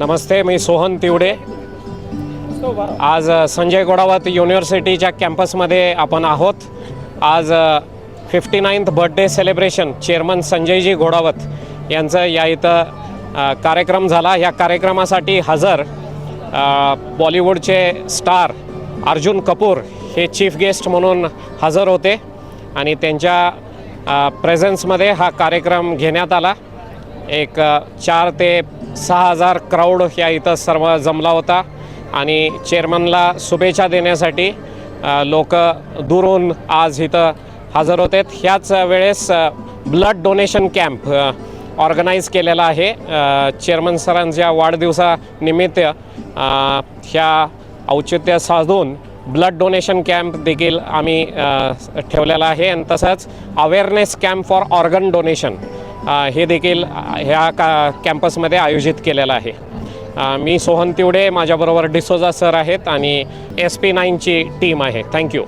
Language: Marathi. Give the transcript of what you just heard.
नमस्ते मी सोहन तिवडे. आज संजय गोडावत युनिव्हर्सिटीच्या कॅम्पसमध्ये आपण आहोत. आज fifty ninth birthday celebration chairman Sanjayji Ghodawat यांचं या इथं कार्यक्रम झाला. या कार्यक्रमासाठी हजर बॉलिवूडचे स्टार अर्जुन कपूर हे चीफ गेस्ट म्हणून हजर होते आणि त्यांच्या प्रेझेन्समध्ये हा कार्यक्रम घेण्यात आला. एक चार ते सहा हजार क्राऊड ह्या इथं सर्व जमला होता. आणि चेअरमनला शुभेच्छा देण्यासाठी लोक दुरून आज इथं हजर होते ह्याच वेळेस ब्लड डोनेशन कॅम्प ऑर्गनाईज केलेला आहे. चेअरमन सरांच्या वाढदिवसानिमित्त ह्या औचित्य साधून ब्लड डोनेशन कॅम्प देखील आम्ही ठेवलेला आहे. आणि तसंच awareness camp for organ donation हे देखील ह्या का कॅम्पसमध्ये आयोजित केलेलं आहे. मी सोहन तिवडे माझ्याबरोबर डिसोजा सर आहेत आणि एस पी नाईनची टीम आहे. Thank you